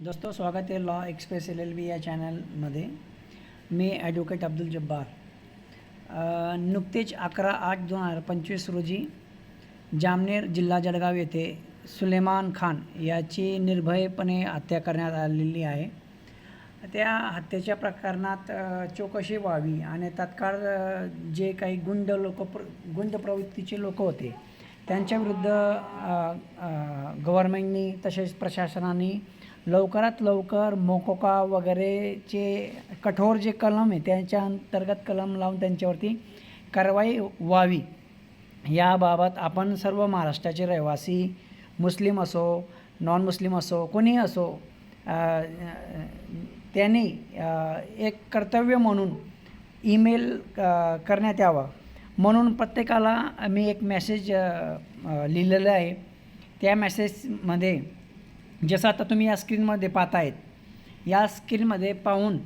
दोस्तों स्वागत आहे law express L L B या चॅनलमध्ये मी ॲडव्होकेट अब्दुल जब्बार। नुकतेच अकरा आठ दोन हजार पंचवीस रोजी जामनेर जिल्हा जळगाव येथे सुलेमान खान याची निर्भयपणे हत्या करण्यात आलेली आहे. त्या हत्येच्या प्रकरणात चौकशी व्हावी आणि तात्काळ जे काही गुंड लोक प्र गुंड प्रवृत्तीचे लोक होते त्यांच्याविरुद्ध गव्हर्मेंटनी तसेच प्रशासनाने लवकरात लवकर मोकोका वगैरेचे कठोर जे कलम आहे त्यांच्या अंतर्गत कलम लावून त्यांच्यावरती कारवाई व्हावी. याबाबत आपण सर्व महाराष्ट्राचे रहिवासी मुस्लिम असो नॉन मुस्लिम असो कोणीही असो त्यांनी एक कर्तव्य म्हणून ईमेल करण्यात यावं. म्हणून प्रत्येकाला मी एक मेसेज लिहिलेला लिहिलेलं आहे. त्या मेसेजमध्ये जसं आता तुम्ही या स्क्रीनमध्ये पाहतायत या स्क्रीनमध्ये पाहून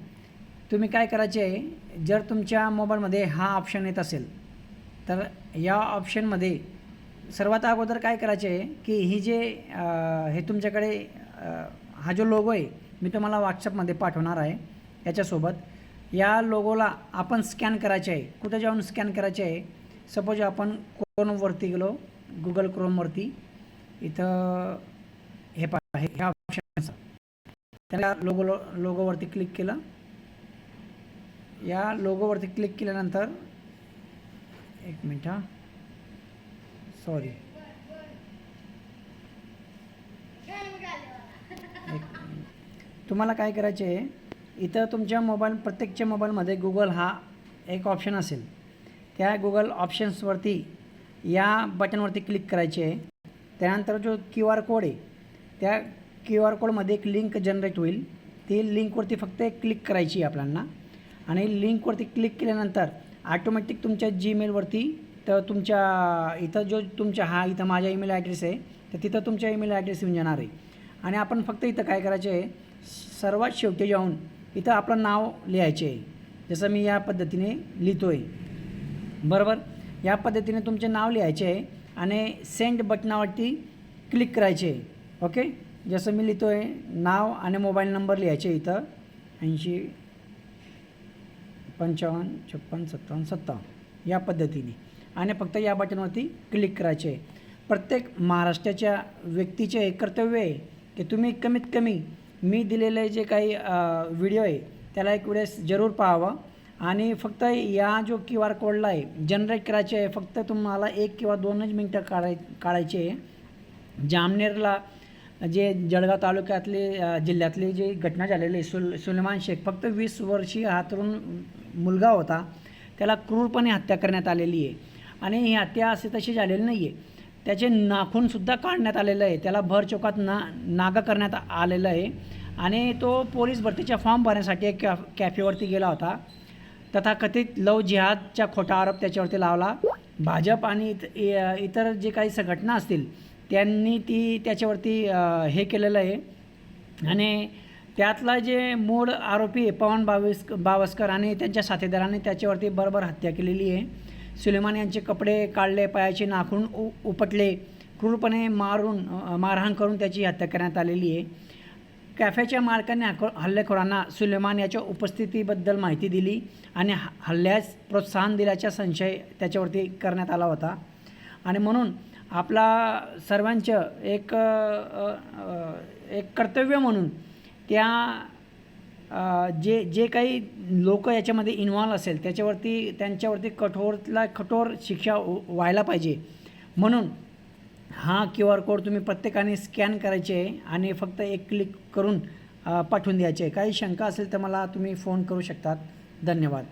तुम्ही काय करायचे आहे जर तुमच्या मोबाईलमध्ये हा ऑप्शन येत असेल तर या ऑप्शनमध्ये सर्वात अगोदर काय करायचे आहे की ही जे हे तुमच्याकडे हा जो लोगो आहे मी तुम्हाला व्हॉट्सअपमध्ये पाठवणार आहे याच्यासोबत या लोगोला आपण स्कॅन करायचे आहे. कुठं जाऊन स्कॅन करायचे आहे? सपोज आपण क्रोमवरती गेलो गुगल क्रोमवरती इथं आहे ह्या ऑप्शन त्याला लोगो लोगोवरती क्लिक केलं. या लोगोवरती क्लिक केल्यानंतर एक मिनिट हा. सॉरी तुम्हाला काय करायचे आहे इथं तुमच्या मोबाईल प्रत्येकच्या मोबाईलमध्ये गुगल हा एक ऑप्शन असेल. त्या गुगल ऑप्शन्सवरती या बटनवरती क्लिक करायचे आहे त्यानंतर जो क्यू आर कोड आहे त्या क्यू आर कोडमध्ये एक लिंक जनरेट होईल. ती लिंकवरती फक्त एक क्लिक करायची आहे आपल्याला. आणि लिंकवरती क्लिक केल्यानंतर ऑटोमॅटिक तुमच्या जीमेलवरती तर तुमच्या इथं जो तुमच्या हा इथं माझा ईमेल ॲड्रेस आहे तर तिथं तुमच्या ईमेल ॲड्रेस येऊन जाणार आहे. आणि आपण फक्त इथं काय करायचे आहे सर्वात शेवटी जाऊन इथं आपलं नाव लिहायचे आहे. जसं मी या पद्धतीने लिहितो आहे बरोबर? या पद्धतीने तुमचे नाव लिहायचे आहे आणि सेंड बटनावरती क्लिक करायचे आहे. ओके? जसं मी लिहितो आहे नाव आणि मोबाईल नंबर लिहायचे इथं. ऐंशी पंचावन्न छप्पन सत्तावन्न सत्तावन्न. या पद्धतीने. आणि फक्त या बटनवरती क्लिक करायचे. आहे प्रत्येक महाराष्ट्राच्या व्यक्तीचे हे कर्तव्य आहे की तुम्ही कमीत कमी मी दिलेले जे काही व्हिडिओ आहे त्याला एक वेळेस जरूर पाहावं. आणि फक्त या जो क्यू आर कोडला आहे जनरेट करायचे आहे फक्त तुम्हाला एक किंवा दोनच मिनटं काढाय काढायचे आहे. जामनेरला जे जळगाव तालुक्यातले जिल्ह्यातले जिल्ह्यातली जी घटना झालेली आहे सुल सुलेमान शेख फक्त वीस वर्षीय हा तरुण मुलगा होता त्याला क्रूरपणे हत्या करण्यात आलेली आहे. आणि ही हत्या असे तशी झालेली नाही आहे त्याचे नाखूनसुद्धा काढण्यात आलेलं आहे. त्याला भर चौकात ना नागा करण्यात आलेलं आहे. आणि तो पोलीस भरतीच्या फॉर्म भरण्यासाठी एक कॅफ कॅफेवरती गेला होता. तथाकथित लव जिहादचा खोटा आरोप त्याच्यावरती लावला. भाजप आणि इत- इतर जे काही संघटना असतील त्यांनी ती त्याच्यावरती हे केलेलं आहे. आणि त्यातला जे मूळ आरोपी आहे पवन बावीस बावस्कर आणि त्यांच्या साथीदारांनी त्याच्यावरती बरोबर हत्या केलेली आहे. सुलेमान यांचे कपडे काढले पायाचे नाखून उ उपटले क्रूरपणे मारून मारहाण करून त्याची हत्या करण्यात आलेली आहे. कॅफेच्या मालकाने हल्लेखोरांना सुलेमान याच्या उपस्थितीबद्दल माहिती दिली आणि ह- हल्ल्यास प्रोत्साहन दिल्याचा संशय त्याच्यावरती करण्यात आला होता. आणि म्हणून आपला सर्वांचं एक एक कर्तव्य म्हणून त्या जे जे काही लोक याच्यामध्ये इन्व्हॉल्व असेल त्याच्यावरती त्यांच्यावरती कठोरला कठोर शिक्षा व्हायला पाहिजे. म्हणून हा क्यू आर कोड तुम्ही प्रत्येकाने स्कॅन करायचे आहे आणि फक्त एक क्लिक करून पाठवून द्यायचे. आहे काही शंका असेल तर मला तुम्ही फोन करू शकतात. धन्यवाद.